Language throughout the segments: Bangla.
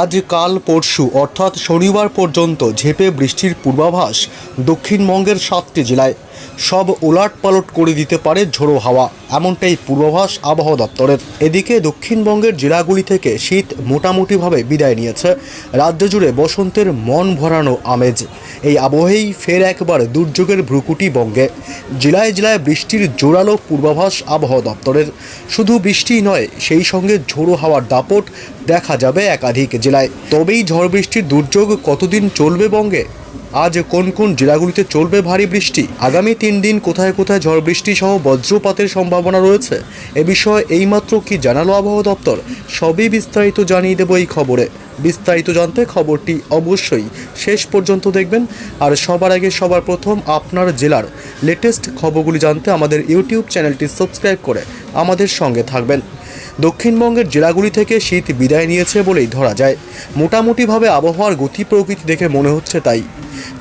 আজ কাল পরশু অর্থাৎ শনিবার পর্যন্ত ঝেপে বৃষ্টির পূর্বাভাস দক্ষিণবঙ্গের সাতটি জেলায়। সব ওলাট পালট করে দিতে পারে ঝোড়ো হাওয়া। এমনটাই পূর্বাভাস আবহাওয়া দপ্তরের। এদিকে দক্ষিণবঙ্গের জেলাগুলি থেকে শীত মোটামুটিভাবে বিদায় নিয়েছে। রাজ্য জুড়ে বসন্তের মন ভরানো আমেজ। এই আবহেই ফের একবার দুর্যোগের ভ্রুকুটি বঙ্গে। জেলায় জেলায় বৃষ্টির জোরালো পূর্বাভাস আবহাওয়া দপ্তরের। শুধু বৃষ্টি নয়, সেই সঙ্গে ঝোড়ো হাওয়ার দাপট দেখা যাবে একাধিক জেলায়। তবেই ঝড় বৃষ্টির দুর্যোগ কতদিন চলবে বঙ্গে? আজ কোন কোন জেলাগুলিতে চলবে ভারী বৃষ্টি? আগামী তিন দিন কোথায় কোথায় ঝড় বৃষ্টি সহ বজ্রপাতের সম্ভাবনা রয়েছে? এ বিষয়ে এইমাত্র কি জানালো আবহাওয়া দপ্তর? সবই বিস্তারিত জানিয়ে দেবো এই খবরে। বিস্তারিত জানতে খবরটি অবশ্যই শেষ পর্যন্ত দেখবেন। আর সবার আগে সবার প্রথম আপনার জেলার লেটেস্ট খবরগুলি জানতে আমাদের ইউটিউব চ্যানেলটি সাবস্ক্রাইব করে আমাদের সঙ্গে থাকবেন। দক্ষিণবঙ্গের জেলাগুলি থেকে শীত বিদায় নিয়েছে বলেই ধরা যায়। মোটামুটিভাবে আবহাওয়ার গতি প্রকৃতি দেখে মনে হচ্ছে তাই।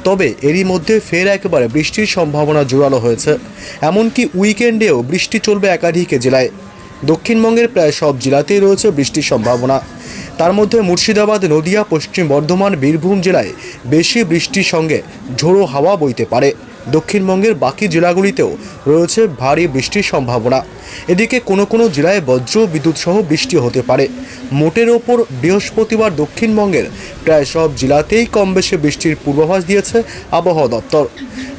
তবে এরই মধ্যে ফের একবারে বৃষ্টির সম্ভাবনা জোরালো হয়েছে। এমনকি উইকেন্ডেও বৃষ্টি চলবে একাধিক জেলায়। দক্ষিণবঙ্গের প্রায় সব জেলাতেই রয়েছে বৃষ্টির সম্ভাবনা। তার মধ্যে মুর্শিদাবাদ, নদিয়া, পশ্চিম বর্ধমান, বীরভূম জেলায় বেশি বৃষ্টির সঙ্গে ঝোড়ো হাওয়া বইতে পারে। দক্ষিণবঙ্গের বাকি জেলাগুলিতেও রয়েছে ভারী বৃষ্টির সম্ভাবনা। এদিকে কোনো কোনো জেলায় বজ্র বিদ্যুৎ সহ বৃষ্টি হতে পারে। মোটের ওপর বৃহস্পতিবার দক্ষিণবঙ্গের প্রায় সব জেলাতেই কম বেশি বৃষ্টির পূর্বাভাস দিয়েছে আবহাওয়া দপ্তর।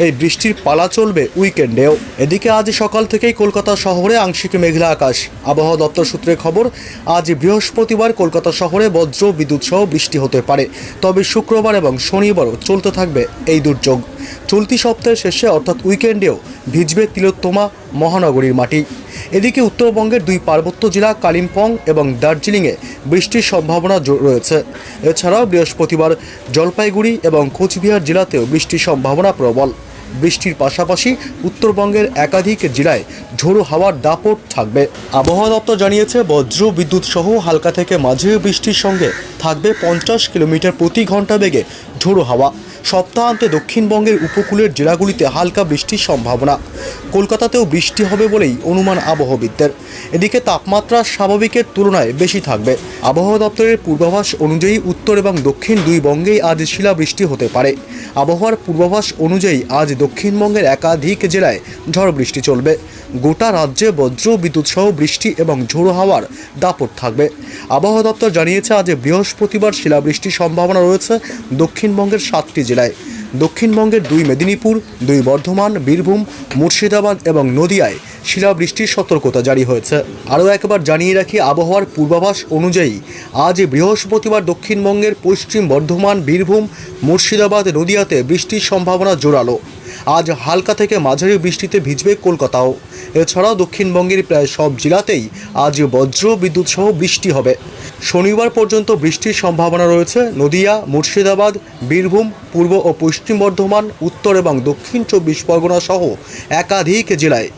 এই বৃষ্টির পালা চলবে উইকেন্ডেও। এদিকে আজ সকাল থেকেই কলকাতা শহরে আংশিক মেঘলা আকাশ। আবহাওয়া দপ্তর সূত্রে খবর, আজ বৃহস্পতিবার কলকাতা শহরে বজ্র বিদ্যুৎ সহ বৃষ্টি হতে পারে। তবে শুক্রবার এবং শনিবারও চলতে থাকবে এই দুর্যোগ। চলতি সপ্তাহের শেষে অর্থাৎ উইকেন্ডেও ভিজবে তিলোত্তমা মহানগরীর মাটি। এদিকে উত্তরবঙ্গের দুই পার্বত্য জেলা কালিম্পং এবং দার্জিলিংয়ে বৃষ্টির সম্ভাবনা রয়েছে। এছাড়াও বৃহস্পতিবার জলপাইগুড়ি এবং কোচবিহার জেলাতেও বৃষ্টির সম্ভাবনা প্রবল। বৃষ্টির পাশাপাশি উত্তরবঙ্গের একাধিক জেলায় ঝোড়ো হাওয়ার দাপট থাকবে। আবহাওয়া দপ্তর জানিয়েছে, বজ্র বিদ্যুৎ সহ হালকা থেকে মাঝে বৃষ্টির সঙ্গে থাকবে পঞ্চাশ কিলোমিটার প্রতি ঘণ্টা বেগে ঝোড়ো হাওয়া। সপ্তাহান্তে দক্ষিণবঙ্গের উপকূলের জেলাগুলিতে হালকা বৃষ্টির সম্ভাবনা। কলকাতাতেও বৃষ্টি হবে বলেই অনুমান আবহবিদদের। এদিকে তাপমাত্রা স্বাভাবিকের তুলনায় বেশি থাকবে। আবহাওয়া দপ্তরের পূর্বাভাস অনুযায়ী উত্তর এবং দক্ষিণ দুই বঙ্গেই আজ শিলাবৃষ্টি হতে পারে। আবহাওয়ার পূর্বাভাস অনুযায়ী আজ দক্ষিণবঙ্গের একাধিক জেলায় ঝড় বৃষ্টি চলবে। গোটা রাজ্যে বজ্র, বিদ্যুৎ সহ বৃষ্টি এবং ঝোড়ো হাওয়ার দাপট থাকবে। আবহাওয়া দপ্তর জানিয়েছে, আজ বৃহস্পতিবার শিলাবৃষ্টির সম্ভাবনা রয়েছে দক্ষিণবঙ্গের সাতটি জেলায়। দক্ষিণবঙ্গের দুই মেদিনীপুর, দুই বর্ধমান, বীরভূম, মুর্শিদাবাদ এবং নদিয়ায় শিলাবৃষ্টির সতর্কতা জারি হয়েছে। আরও একবার জানিয়ে রাখি, আবহাওয়ার পূর্বাভাস অনুযায়ী আজ বৃহস্পতিবার দক্ষিণবঙ্গের পশ্চিম বর্ধমান, বীরভূম, মুর্শিদাবাদ, নদিয়াতে বৃষ্টির সম্ভাবনা জোরালো। আজ হালকা থেকে মাঝারি বৃষ্টিতে ভিজবে কলকাতাও। এছাড়াও দক্ষিণবঙ্গের প্রায় সব জেলাতেই আজ বজ্র বিদ্যুৎ সহ বৃষ্টি হবে। শনিবার পর্যন্ত বৃষ্টির সম্ভাবনা রয়েছে। নদিয়া, মুর্শিদাবাদ, বীরভূম, পূর্ব ও পশ্চিম বর্ধমান, উত্তর এবং দক্ষিণ চব্বিশ পরগনা সহ একাধিক জেলায়।